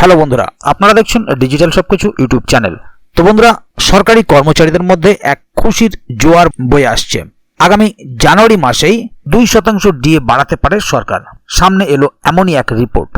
Hello বন্ধুরা, আপনারা দেখছেন ডিজিটাল সবকিছু ইউটিউব চ্যানেল। তো বন্ধুরা, সরকারি কর্মচারীদের মধ্যে এক খুশির জোয়ার বয়ে আসছে। আগামী জানুয়ারি মাসেই দুই শতাংশ ডিএ বাড়াতে পারে সরকার। সামনে এলো এমনই এক রিপোর্ট।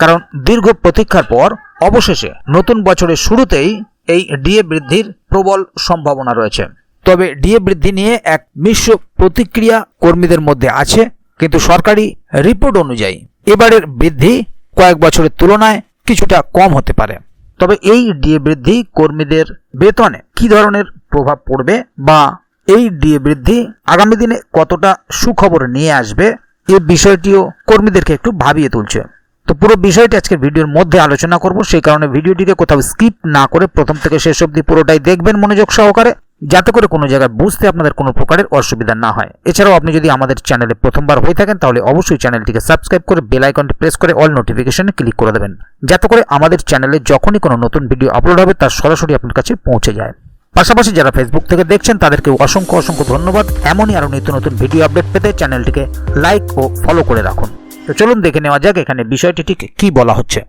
কারণ দীর্ঘ প্রতীক্ষার পর অবশেষে নতুন বছরের শুরুতেই এই ডিএ বৃদ্ধির প্রবল সম্ভাবনা রয়েছে। তবে ডিএ বৃদ্ধি নিয়ে এক মিশ্র প্রতিক্রিয়া কর্মীদের মধ্যে আছে, কিন্তু সরকারি রিপোর্ট অনুযায়ী এবারের বৃদ্ধি কয়েক বছরের তুলনায় কিছুটা কম হতে পারে। তবে এই ডিএ বৃদ্ধি কর্মীদের বেতনে কি ধরনের প্রভাব পড়বে বা এই ডিএ বৃদ্ধি আগামী দিনে কতটা সুখবর নিয়ে আসবে, এ বিষয়টিও কর্মীদেরকে একটু ভাবিয়ে তুলছে। তো পুরো বিষয়টি আজকের ভিডিওর মধ্যে আলোচনা করব। সেই কারণে ভিডিওটিকে কোথাও স্কিপ না করে প্রথম থেকে শেষ অবধি পুরোটাই দেখবেন মনোযোগ সহকারে। যাতে করে কোনো জায়গায় বুঝতে আপনাদের কোনো প্রকারের অসুবিধা না হয়। এছাড়াও আপনি যদি আমাদের চ্যানেলে প্রথমবার হয়ে থাকেন, তাহলে অবশ্যই চ্যানেলটিকে সাবস্ক্রাইব করে বেল আইকনটি প্রেস করে অল নোটিফিকেশনে ক্লিক করে দেবেন। যাতে করে আমাদের চ্যানেলে যখনই কোনো নতুন ভিডিও আপলোড হবে, তার সরাসরি আপনার কাছে পৌঁছে যায়। পাশাপাশি যারা ফেসবুক থেকে দেখছেন তাদেরকে অসংখ্য অসংখ্য ধন্যবাদ। এমনই আরও নিত্য নতুন ভিডিও আপডেট পেতে চ্যানেলটিকে লাইক ও ফলো করে রাখুন। তো চলুন দেখে নেওয়া যাক এখানে বিষয়টি ঠিক কী বলা হচ্ছে।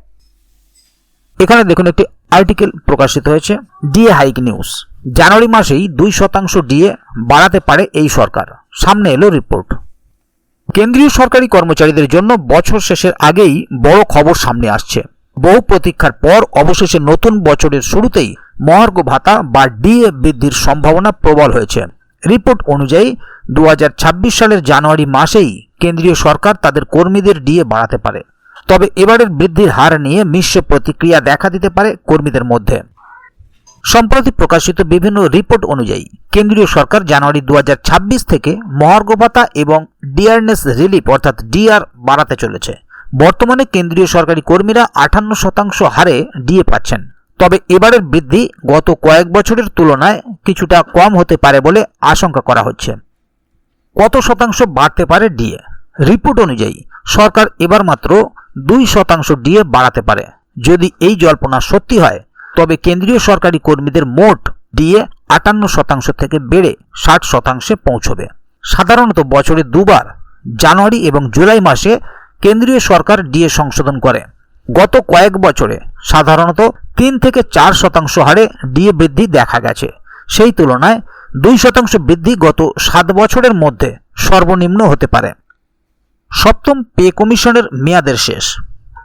এখানে দেখুন, একটি আর্টিকেল প্রকাশিত হয়েছে, ডিএ হাইক নিউজ। জানুয়ারি মাসেই দুই শতাংশ ডিএ বাড়াতে পারে এই সরকার। সামনে এলো রিপোর্ট। কেন্দ্রীয় সরকারি কর্মচারীদের জন্য বছর শেষের আগেই বড় খবর সামনে আসছে। বহু প্রতীক্ষার পর অবশেষে নতুন বছরের শুরুতেই মহার্ঘ ভাতা বা ডিএ বৃদ্ধির সম্ভাবনা প্রবল হয়েছে। রিপোর্ট অনুযায়ী দু হাজার ছাব্বিশ সালের জানুয়ারি মাসেই কেন্দ্রীয় সরকার তাদের কর্মীদের ডিএ বাড়াতে পারে। তবে এবারের বৃদ্ধির হার নিয়ে মিশ্র প্রতিক্রিয়া দেখা দিতে পারে কর্মীদের মধ্যে। সম্প্রতি প্রকাশিত বিভিন্ন রিপোর্ট অনুযায়ী, কেন্দ্রীয় সরকার জানুয়ারি দু হাজার ছাব্বিশ থেকে মহার্ঘ ভাতা এবং ডিয়ারনেস রিলিফ অর্থাৎ ডিআর বাড়াতে চলেছে। বর্তমানে কেন্দ্রীয় সরকারি কর্মীরা আটান্ন শতাংশ হারে ডিএ পাচ্ছেন। তবে এবারের বৃদ্ধি গত কয়েক বছরের তুলনায় কিছুটা কম হতে পারে বলে আশঙ্কা করা হচ্ছে। কত শতাংশ বাড়তে পারে ডিএ? রিপোর্ট অনুযায়ী, সরকার এবার মাত্র দুই শতাংশ ডিএ বাড়াতে পারে। যদি এই জল্পনা সত্যি হয় তবে কেন্দ্রীয় সরকারি কর্মীদের মোট ডিএ আটান্ন শতাংশ থেকে বেড়ে ষাট শতাংশে পৌঁছবে। সাধারণত বছরে দুবার, জানুয়ারি এবং জুলাই মাসে কেন্দ্রীয় সরকার ডিএ সংশোধন করে। গত কয়েক বছরে সাধারণত তিন থেকে চার শতাংশ হারে ডিএ বৃদ্ধি দেখা গেছে। সেই তুলনায় দুই শতাংশ বৃদ্ধি গত সাত বছরের মধ্যে সর্বনিম্ন হতে পারে। সপ্তম পে কমিশনের মেয়াদের শেষ।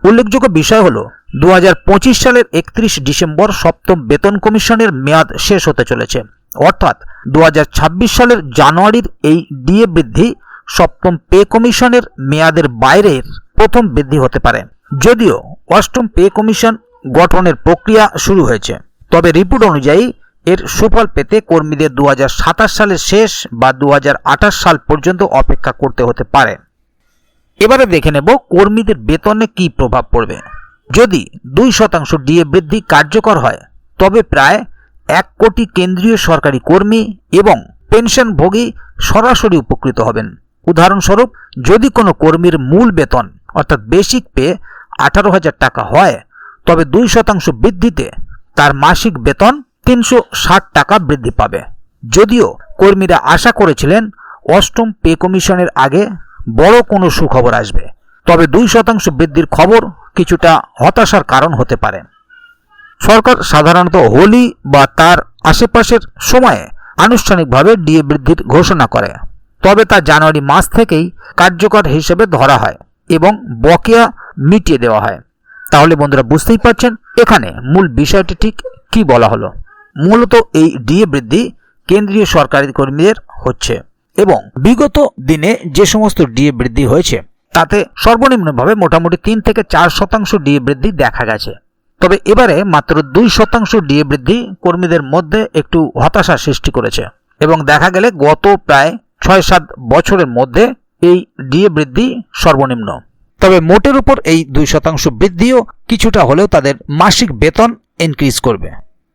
উল্লেখযোগ্য বিষয় হল দু হাজার পঁচিশ সালের একত্রিশ ডিসেম্বর সপ্তম বেতন কমিশনের মেয়াদ শেষ হতে চলেছে। অর্থাৎ দু হাজার ছাব্বিশ সালের জানুয়ারির এই ডিএ বৃদ্ধি সপ্তম পে কমিশনের মেয়াদের বাইরের প্রথম বৃদ্ধি হতে পারে। যদিও, অষ্টম পে কমিশন গঠনের প্রক্রিয়া শুরু হয়েছে। তবে রিপোর্ট অনুযায়ী, এর সুফল পেতে কর্মীদের দু হাজার সাতাশ সালের শেষ বা দু হাজার আঠাশ সাল পর্যন্ত অপেক্ষা করতে হতে পারে। এবারে দেখে নেব কর্মীদের বেতনে কি প্রভাব পড়বে। যদি দুই শতাংশ ডিএ বৃদ্ধি কার্যকর হয়, তবে প্রায় এক কোটি কেন্দ্রীয় সরকারি কর্মী এবং পেনশনভোগী সরাসরি উপকৃত হবেন। উদাহরণস্বরূপ, যদি কোনো কর্মীর মূল বেতন, অর্থাৎ বেসিক পে, আঠারো হাজার টাকা হয়, তবে দুই শতাংশ বৃদ্ধিতে তার মাসিক বেতন তিনশো ষাট টাকা বৃদ্ধি পাবে। যদিও কর্মীরা আশা করেছিলেন, অষ্টম পে কমিশনের আগে বড় কোনো সুখবর আসবে। তবে দুই শতাংশ বৃদ্ধির খবর কিছুটা হতাশার কারণ হতে পারে। সরকার সাধারণত হোলি বা তার আশেপাশের সময়ে আনুষ্ঠানিকভাবে ডিএ বৃদ্ধির ঘোষণা করে। তবে তা জানুয়ারি মাস থেকেই কার্যকর হিসেবে ধরা হয় এবং বকেয়া মিটিয়ে দেওয়া হয়। তাহলে বন্ধুরা বুঝতেই পারছেন এখানে মূল বিষয়টি ঠিক কি বলা হলো। মূলত এই ডিএ বৃদ্ধি কেন্দ্রীয় সরকারি কর্মীদের হচ্ছে। এবং বিগত দিনে যে সমস্ত ডিএ বৃদ্ধি হয়েছে, তাতে সর্বনিম্নভাবে মোটামুটি তিন থেকে চার শতাংশ ডিএ বৃদ্ধি দেখা গেছে। তবে এবারে মাত্র দুই শতাংশ ডিএ বৃদ্ধি কর্মীদের মধ্যে একটু হতাশা সৃষ্টি করেছে এবং দেখা গেলে গত প্রায় ছয় সাত বছরের মধ্যে এই ডিএ বৃদ্ধি সর্বনিম্ন। তবে মোটের উপর এই দুই শতাংশ বৃদ্ধিও কিছুটা হলেও তাদের মাসিক বেতন ইনক্রিজ করবে।